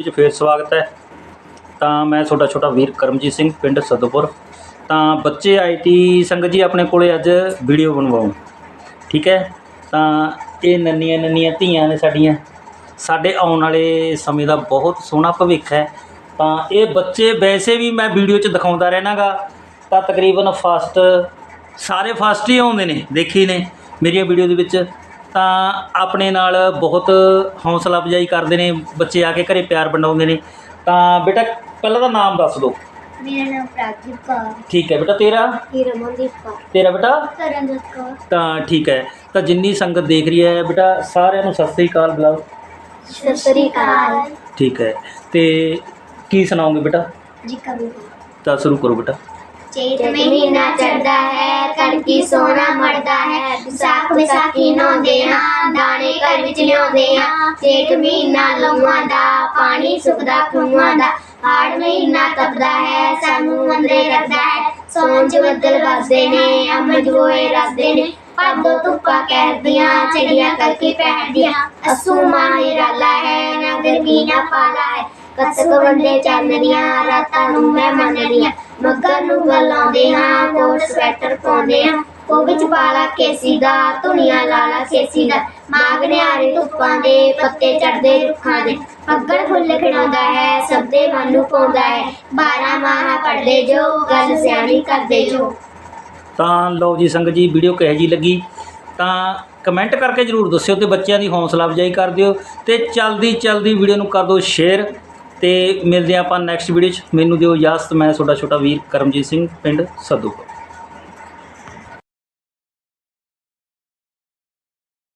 ਵਿੱਚ ਫੇਰ ਸਵਾਗਤ ਹੈ। ਤਾਂ ਮੈਂ ਤੁਹਾਡਾ ਛੋਟਾ ਵੀਰ ਕਰਮਜੀਤ ਸਿੰਘ, ਪਿੰਡ ਸਦੋਪੁਰ। ਤਾਂ ਬੱਚੇ ਆਏ ਤੀ ਸੰਗਤ ਜੀ ਆਪਣੇ ਕੋਲੇ ਅੱਜ ਵੀਡੀਓ ਬਣਵਾਉਣ। ਠੀਕ ਹੈ? ਤਾਂ ਇਹ ਨੰਨੀਆਂ ਨੰਨੀਆਂ ਧੀਆਂ ਨੇ ਸਾਡੀਆਂ। ਸਾਡੇ ਆਉਣ ਵਾਲੇ ਸਮੇਂ ਦਾ ਬਹੁਤ ਸੋਹਣਾ ਭਵਿੱਖ ਹੈ। ਤਾਂ ਇਹ ਬੱਚੇ ਵੈਸੇ ਵੀ ਮੈਂ ਵੀਡੀਓ 'ਚ ਦਿਖਾਉਂਦਾ ਰਹਿਣਾਗਾ। ਤਾਂ ਤਕਰੀਬਨ ਫਸਟ ਸਾਰੇ ਫਸਟ ਹੀ ਆਉਂਦੇ ਨੇ, ਦੇਖੀ ਨੇ ਮੇਰੀਆਂ ਵੀਡੀਓ ਦੇ ਵਿੱਚ। ਤਾਂ ਆਪਣੇ ਨਾਲ ਬਹੁਤ ਹੌਸਲਾ ਅਫਜ਼ਾਈ ਕਰਦੇ ਨੇ ਬੱਚੇ ਆ ਕੇ ਘਰੇ ਪਿਆਰ ਵੰਡਾਉਂਦੇ ਨੇ। ਤਾਂ ਬੇਟਾ ਪਹਿਲਾਂ ਤਾਂ ਨਾਮ ਦੱਸ ਦਿਓ। ਮੇਰਾ ਨਾਮ ਪ੍ਰਾਜੀਤ ਕੌਰ। ਠੀਕ ਹੈ ਬੇਟਾ ਤੇਰਾ? ਹੀ ਰਮਨਦੀਪ ਕੌਰ। ਤੇਰਾ ਬੇਟਾ? ਤਰਨਜੋਤ ਕੌਰ। ਤਾਂ ਠੀਕ ਹੈ। ਤਾਂ ਜਿੰਨੀ ਸੰਗਤ ਦੇਖ ਰਹੀ ਹੈ ਬੇਟਾ ਸਾਰਿਆਂ ਨੂੰ ਸਤਿ ਸ੍ਰੀ ਅਕਾਲ ਬੁਲਾਓ। ਸਤਿ ਸ੍ਰੀ ਅਕਾਲ। ਠੀਕ ਹੈ। ਤੇ ਕੀ ਸੁਣਾਓਗੇ ਬੇਟਾ? ਜੀ ਕਵੀ। ਤਾਂ ਸ਼ੁਰੂ ਕਰੋ ਬੇਟਾ। ਚੇਤ ਮਹੀਨਾ ਚੜਦਾ ਹੈ, ਕਣਕੀ ਸੋਨਾ ਮੜਦਾ ਹੈ, ਵਿਸਾਖ ਵਿਸਾਖੀ ਨਹਾਉਂਦੇ ਹਾਂ, ਦਾਣੇ ਘਰ ਵਿੱਚ ਲਿਆਉਂਦੇ ਹਾਂ ਚੇਤ ਮਹੀਨਾ ਲੂਆਂ ਦਾ, ਪਾਣੀ ਸੁੱਕਦਾ ਖੂਹਾਂ ਦਾ, ਹਾੜ ਮਹੀਨਾ ਤਪਦਾ ਹੈ, ਸਾਨੂੰ ਅੰਦਰੇ ਰੱਖਦਾ ਹੈ ਸੌਣ ਚ ਬੱਦਲ ਵਸਦੇ ਨੇ, ਅੰਮ੍ਰਿਤ ਹੋਏ ਰਸਦੇ ਨੇ ਪਾਦੋ ਧੁੱਪਾ ਕਹਿਦੀਆਂ ਚੜੀਆਂ ਕਰਕੇ ਪਹਿਦੀਆਂ ਅਸੂ ਮਾਹੀ ਰਾਲਾ ਹੈ, ਨਾ ਗਰਮੀ ਨਾ ਪਾਲਾ ਹੈ, ਕਤਕ ਵੰਡੇ ਚਾਨਣੀਆਂ, ਰਾਤਾਂ ਨੂੰ ਮੈਂ ਮੰਨਣੀਆਂ ਮੱਗਾ ਨੂੰ ਗਲਾਉਂਦੇ ਹਾਂ, ਕੋਟ, ਸਵੈਟਰ ਪਾਉਂਦੇ ਹਾਂ। ਉਹ ਵਿੱਚ ਪਾਲਾ ਕੇਸੀ ਦਾ, ਧੁਨੀਆਂ ਲਾਲਾ ਕੇਸੀ ਦਾ। ਮਾਗਣਿਆਰੇ ਧੁੱਪਾਂ ਦੇ, ਪੱਤੇ ਚੜਦੇ ਰੁੱਖਾਂ ਦੇ। ਫੱਗਣ ਫੁੱਲ ਖਿੜਾਉਂਦਾ ਹੈ, ਸਭ ਦੇ ਮਨ ਨੂੰ ਪਾਉਂਦਾ ਹੈ। ਬਾਰਾਂ ਮਾਹ ਪੜਦੇ ਜੋ, ਗੱਲ ਸਿਆਣੀ ਕਰਦੇ ਜੋ। ਤਾਂ ਲਓ ਜੀ ਸੰਗਤ ਜੀ, ਵੀਡੀਓ ਕਿਹੋ ਜੀ ਲੱਗੀ? ਤਾਂ ਕਮੈਂਟ ਕਰਕੇ ਜਰੂਰ ਦੱਸਿਓ ਤੇ ਬੱਚਿਆਂ ਦੀ ਹੌਸਲਾ ਅਫਜ਼ਾਈ ਕਰ ਦਿਓ ਤੇ ਚਲਦੀ ਚਲਦੀ ਵੀਡੀਓ ਨੂੰ ਕਰ ਦਿਓ ਸ਼ੇਅਰ। ਤੇ ਮਿਲਦੇ ਹਾਂ ਆਪਾਂ ਨੈਕਸਟ ਵੀਡੀਓ 'ਚ। ਮੈਨੂੰ ਦਿਓ ਇਜਾਜ਼ਤ, ਮੈਂ ਤੁਹਾਡਾ ਛੋਟਾ ਵੀਰ ਕਰਮਜੀਤ ਸਿੰਘ, ਪਿੰਡ ਸੱਦੂਪੁਰ।